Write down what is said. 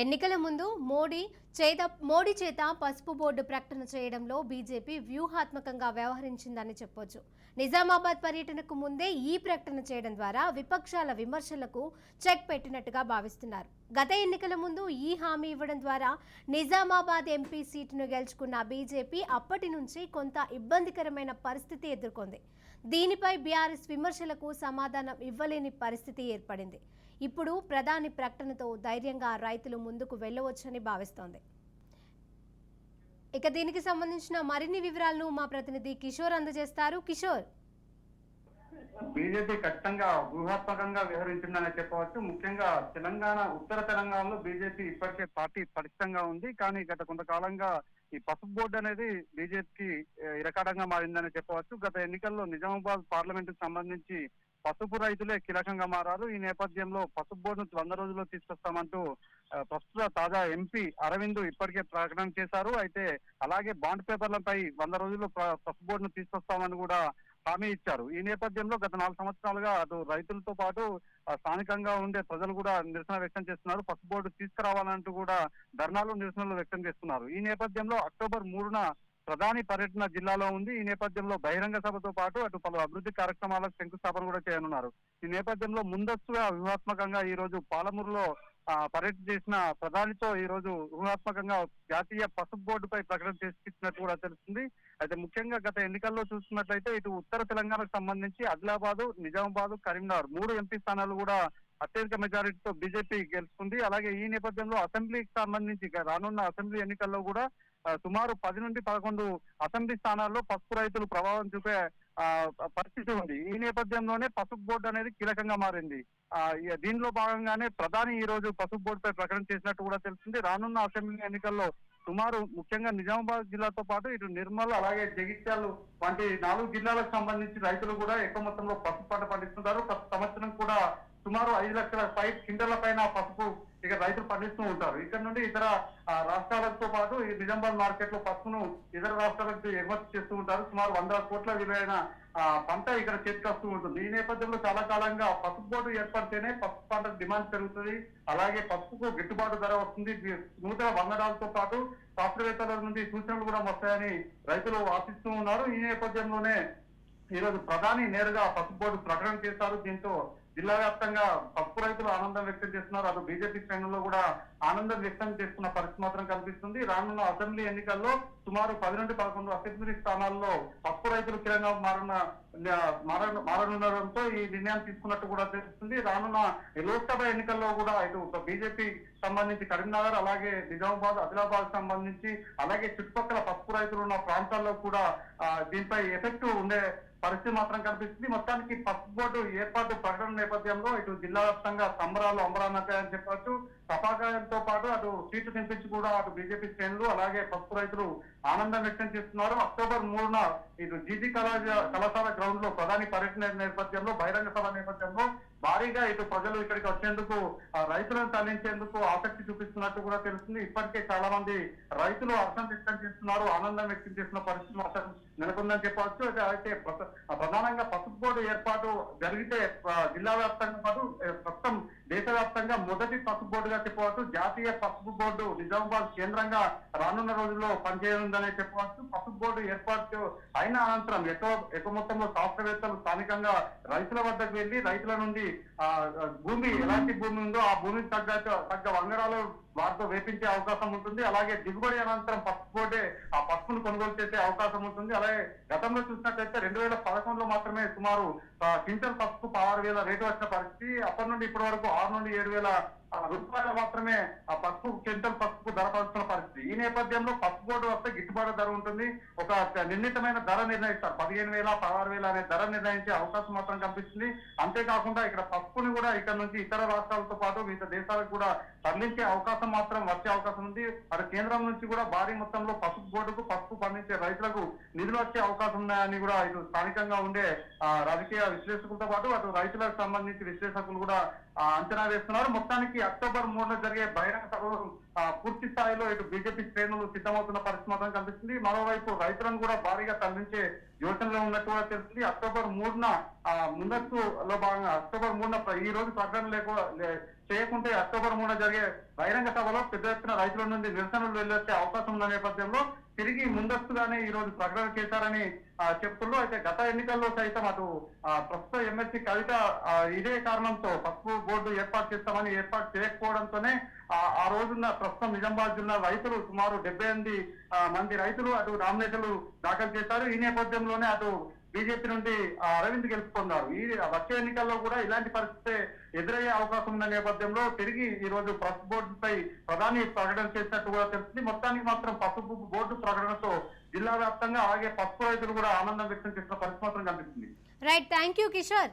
ఎన్నికల ముందు మోడీ చేత మోడీ చేత పసుపు బోర్డు ప్రకటన చేయడంలో బీజేపీ వ్యూహాత్మకంగా వ్యవహరించిందని చెప్పొచ్చు. నిజామాబాద్ పర్యటనకు ముందే ఈ ప్రకటన చేయడం ద్వారా విపక్షాల విమర్శలకు చెక్ పెట్టినట్టుగా భావిస్తున్నారు. గత ఎన్నికల ముందు ఈ హామీ ఇవ్వడం ద్వారా నిజామాబాద్ ఎంపీ సీటును గెలుచుకున్న బీజేపీ అప్పటి నుంచి కొంత ఇబ్బందికరమైన పరిస్థితి ఎదుర్కొంది. దీనిపై బీఆర్ఎస్ విమర్శలకు సమాధానం ఇవ్వలేని పరిస్థితి ఏర్పడింది. ఇప్పుడు ప్రధాని ప్రకటనతో ధైర్యంగా రైతులు ముందుకు వెళ్ళవచ్చని భావిస్తోంది. ఇక దీనికి సంబంధించిన మరిన్ని వివరాలను మా ప్రతినిధి కిషోర్ అందజేస్తారు. కిషోర్. బీజేపీ ఖచ్చితంగా వ్యూహాత్మకంగా వ్యవహరించిందనే చెప్పవచ్చు. ముఖ్యంగా తెలంగాణ ఉత్తర తెలంగాణలో బీజేపీ ఇప్పటికే పార్టీ పరిచితంగా ఉంది. కానీ గత కొంతకాలంగా ఈ పసుపు బోర్డు అనేది బీజేపీకి ఇరకాటంగా మారిందని చెప్పవచ్చు. గత ఎన్నికల్లో నిజామాబాద్ పార్లమెంట్ సంబంధించి పసుపు రైతులే కీలకంగా మారారు. ఈ నేపథ్యంలో పసుపు బోర్డును వంద రోజుల్లో తీసుకొస్తామంటూ ప్రస్తుత తాజా ఎంపీ అరవింద్ ఇప్పటికే ప్రకటన చేశారు. అయితే అలాగే బాండ్ పేపర్లపై వంద రోజుల్లో పసుపు బోర్డును తీసుకొస్తామని కూడా హామీ ఇచ్చారు. ఈ నేపథ్యంలో గత నాలుగు సంవత్సరాలుగా అటు రైతులతో పాటు స్థానికంగా ఉండే ప్రజలు కూడా నిరసన వ్యక్తం చేస్తున్నారు. పసుపు బోర్డు తీసుకురావాలంటూ కూడా ధర్నాలు నిరసనలు వ్యక్తం చేస్తున్నారు. ఈ నేపథ్యంలో అక్టోబర్ మూడున ప్రధాని పర్యటన జిల్లాలో ఉంది. ఈ నేపథ్యంలో బహిరంగ సభతో పాటు అటు పలు అభివృద్ధి కార్యక్రమాలకు శంకుస్థాపన కూడా చేయనున్నారు. ఈ నేపథ్యంలో ముందస్తుగా వ్యూహాత్మకంగా ఈ రోజు పాలమూరులో పర్యటన చేసిన ప్రధానితో ఈ రోజు వ్యూహాత్మకంగా జాతీయ పసుపు బోర్డుపై ప్రకటన చేసినట్టు కూడా తెలుస్తుంది. అయితే ముఖ్యంగా గత ఎన్నికల్లో చూస్తున్నట్లయితే ఇటు ఉత్తర తెలంగాణకు సంబంధించి ఆదిలాబాదు నిజామాబాద్ కరీంనగర్ మూడు ఎంపీ స్థానాలు కూడా అత్యధిక మెజారిటీతో బీజేపీ గెలుచుకుంది అలాగే ఈ నేపథ్యంలో అసెంబ్లీకి సంబంధించి రానున్న అసెంబ్లీ ఎన్నికల్లో కూడా సుమారు పది నుండి పదకొండు అసెంబ్లీ స్థానాల్లో పసుపు రైతులు ప్రభావం చూపే పరిస్థితి ఉంది. ఈ నేపథ్యంలోనే పసుపు బోర్డు అనేది కీలకంగా మారింది. ఆ, దీనిలో భాగంగానే ప్రధాని ఈ రోజు పసుపు బోర్డుపై ప్రకటన చేసినట్టు కూడా తెలిసింది రానున్న అసెంబ్లీ ఎన్నికల్లో సుమారు ముఖ్యంగా నిజామాబాద్ జిల్లాతో పాటు ఇటు నిర్మల్ అలాగే జగిత్యాలు వంటి నాలుగు జిల్లాలకు సంబంధించి రైతులు కూడా ఎక్కువ మొత్తంలో పసుపు పంట పండిస్తున్నారు. గత సంవత్సరం కూడా సుమారు ఐదు లక్షల పై కింటల పైన పసుపు ఇక రైతులు పండిస్తూ ఉంటారు. ఇక్కడ నుండి ఇతర రాష్ట్రాలతో పాటు ఈ నిజామాబాద్ మార్కెట్లో పసుపును ఇతర రాష్ట్రాలకు ఎగుమతి చేస్తూ ఉంటారు. సుమారు వంద కోట్ల విలువైన పంట ఇక్కడ చేతికి వస్తూ ఉంటుంది. ఈ నేపథ్యంలో చాలా కాలంగా పసుపు బోర్డు ఏర్పడితేనే పసుపు పంట డిమాండ్ పెరుగుతుంది. అలాగే పసుపుకు గిట్టుబాటు ధర వస్తుంది. నూతన వందడాలతో పాటు శాస్త్రవేత్తల నుండి సూచనలు కూడా వస్తాయని రైతులు ఆశిస్తూ ఉన్నారు. ఈ నేపథ్యంలోనే ఈ రోజు ప్రధాని నేరుగా పసుపు బోర్డు ప్రకటన చేశారు. దీంతో జిల్లా వ్యాప్తంగా పసుపు రైతులు ఆనందం వ్యక్తం చేస్తున్నారు. అటు బీజేపీ శ్రేణుల్లో కూడా ఆనందం వ్యక్తం చేస్తున్న పరిస్థితి మాత్రం కనిపిస్తుంది. రానున్న అసెంబ్లీ ఎన్నికల్లో సుమారు పది నుండి పదకొండు అసెంబ్లీ స్థానాల్లో పసుపు రైతులు కీలకంగా మారిన మారనుండడంతో ఈ నిర్ణయం తీసుకున్నట్టు కూడా తెలుస్తుంది. రానున్న లోక్సభ ఎన్నికల్లో కూడా ఇటు బీజేపీ సంబంధించి కరీంనగర్ అలాగే నిజామాబాద్ ఆదిలాబాద్ సంబంధించి అలాగే చుట్టుపక్కల పసుపు రైతులు ఉన్న ప్రాంతాల్లో కూడా దీనిపై ఎఫెక్ట్ ఉండే పరిస్థితి మాత్రం కనిపిస్తుంది. మొత్తానికి పసుపు బోర్డు ఏర్పాటు ప్రకటన నేపథ్యంలో ఇటు జిల్లా వ్యాప్తంగా సంబరాలు అంబరాన్నతాయని చెప్పవచ్చు తపాకాయంతో పాటు అటు సీట్లు తెప్పించి కూడా అటు బీజేపీ శ్రేణులు అలాగే పసుపు రైతులు ఆనందం వ్యక్తం చేస్తున్నారు. అక్టోబర్ మూడున ఇటు జీజీ కళాశాల గ్రౌండ్లో ప్రధాని పర్యటన నేపథ్యంలో బహిరంగ సభ నేపథ్యంలో భారీగా ఇటు ప్రజలు ఇక్కడికి వచ్చేందుకు రైతులను తరలించేందుకు ఆసక్తి చూపిస్తున్నట్టు కూడా తెలుస్తుంది. ఇప్పటికే చాలా మంది రైతులు హర్షం వ్యక్తం చేస్తున్నారు ఆనందం వ్యక్తం చేస్తున్న పరిస్థితి మాత్రం నెలకొందని చెప్పవచ్చు. అయితే ప్రధానంగా పసుపు బోర్డు ఏర్పాటు జరిగితే జిల్లా వ్యాప్తంగా పాటు మొత్తం ప్రస్తుతం దేశవ్యాప్తంగా మొదటి పసుపు బోర్డుగా చెప్పవచ్చు. జాతీయ పసుపు బోర్డు నిజామాబాద్ కేంద్రంగా రానున్న రోజుల్లో పనిచేయనుందనే చెప్పవచ్చు. పసుపు బోర్డు ఏర్పాటు అయిన అనంతరం ఎక్కువ ఎక్కువ మొత్తంలో శాస్త్రవేత్తలు స్థానికంగా రైతుల వద్దకు వెళ్ళి రైతుల నుండి భూమి ఎలాంటి భూమి ఉందో ఆ భూమికి తగ్గ తగ్గ వంగరాలు వారితో వేపించే అవకాశం ఉంటుంది. అలాగే దిగుబడి అనంతరం పసుపు బోర్డే ఆ పప్పును కొనుగోలు చేసే అవకాశం ఉంటుంది. అలాగే గతంలో చూసినట్లయితే రెండు వేల పదకొండులో మాత్రమే సుమారు క్వింటల్ పప్పు ఆరు వేల రేటు వచ్చిన పరిస్థితి. అప్పటి నుండి ఇప్పటి వరకు ఆరు నుండి ఏడు వేల రూపాయలు మాత్రమే ఆ పసుపు క్వింటల్ పసుపు ధర పలుస్తున్న పరిస్థితి. ఈ నేపథ్యంలో పసుపు బోర్డు వస్తే గిట్టుబాటు ధర ఉంటుంది. ఒక నిర్ణీతమైన ధర నిర్ణయిస్తారు. పదిహేను వేల పదహారు వేల అనే ధర నిర్ణయించే అవకాశం మాత్రం కనిపిస్తుంది. అంతేకాకుండా ఇక్కడ పసుపుని కూడా ఇక్కడ నుంచి ఇతర రాష్ట్రాలతో పాటు వివిధ దేశాలకు కూడా తరలించే అవకాశం మాత్రం వచ్చే అవకాశం ఉంది. అటు కేంద్రం నుంచి కూడా భారీ మొత్తంలో పసుపు బోర్డుకు పసుపు పండించే రైతులకు నిధులు వచ్చే అవకాశం ఉన్నాయని కూడా ఇటు స్థానికంగా ఉండే రాజకీయ విశ్లేషకులతో పాటు అటు రైతులకు సంబంధించి విశ్లేషకులు కూడా అంచనా వేస్తున్నారు. మొత్తానికి అక్టోబర్ మూడున జరిగే బహిరంగ సభలు పూర్తి స్థాయిలో ఇటు బీజేపీ శ్రేణులు సిద్ధమవుతున్న పరిస్థితి మాత్రం కనిపిస్తుంది. మరోవైపు రైతులను కూడా భారీగా తరలించే యోచనలో ఉన్నట్టు కూడా తెలుస్తుంది. అక్టోబర్ మూడున ముందస్తులో భాగంగా అక్టోబర్ మూడున ఈ రోజు ప్రకటన లేకుండా చేయకుంటే అక్టోబర్ మూడున జరిగే బహిరంగ సభలో పెద్ద ఎత్తున రైతుల నుండి నిరసనలు వెళ్ళొచ్చే అవకాశం ఉన్న నేపథ్యంలో తిరిగి ముందస్తుగానే ఈ రోజు ప్రకటన చేశారని చెప్తుండ్రు చెప్తున్నారు. అయితే గత ఎన్నికల్లో సైతం అటు ప్రస్తుత ఎమ్మెల్సీ కవిత ఇదే కారణంతో పసుపు బోర్డు ఏర్పాటు చేస్తామని ఏర్పాటు చేయకపోవడంతోనే ఆ రోజున్న రోజున ప్రస్తుతం నిజామాబాద్ జిల్లా రైతులు సుమారు డెబ్బై ఎనిమిది మంది రైతులు అటు నామినేషన్లు దాఖలు చేశారు. ఈ నేపథ్యంలోనే అటు బీజేపీ నుండి అరవింద్ గెలుచుకున్నారు. ఈ వచ్చే ఎన్నికల్లో కూడా ఇలాంటి పరిస్థితి ఎదురయ్యే అవకాశం ఉన్న నేపథ్యంలో తిరిగి ఈ రోజు ప్రెస్ బోర్డుపై ప్రధాని ప్రకటన చేసినట్టు కూడా తెలుస్తుంది. మొత్తానికి మాత్రం పసుపు బోర్డు ప్రకటనతో జిల్లా వ్యాప్తంగా అలాగే పసుపు రైతులు కూడా ఆనందం వ్యక్తం చేసిన పరిస్థితి మాత్రం కనిపిస్తుంది. Right thank you Kishore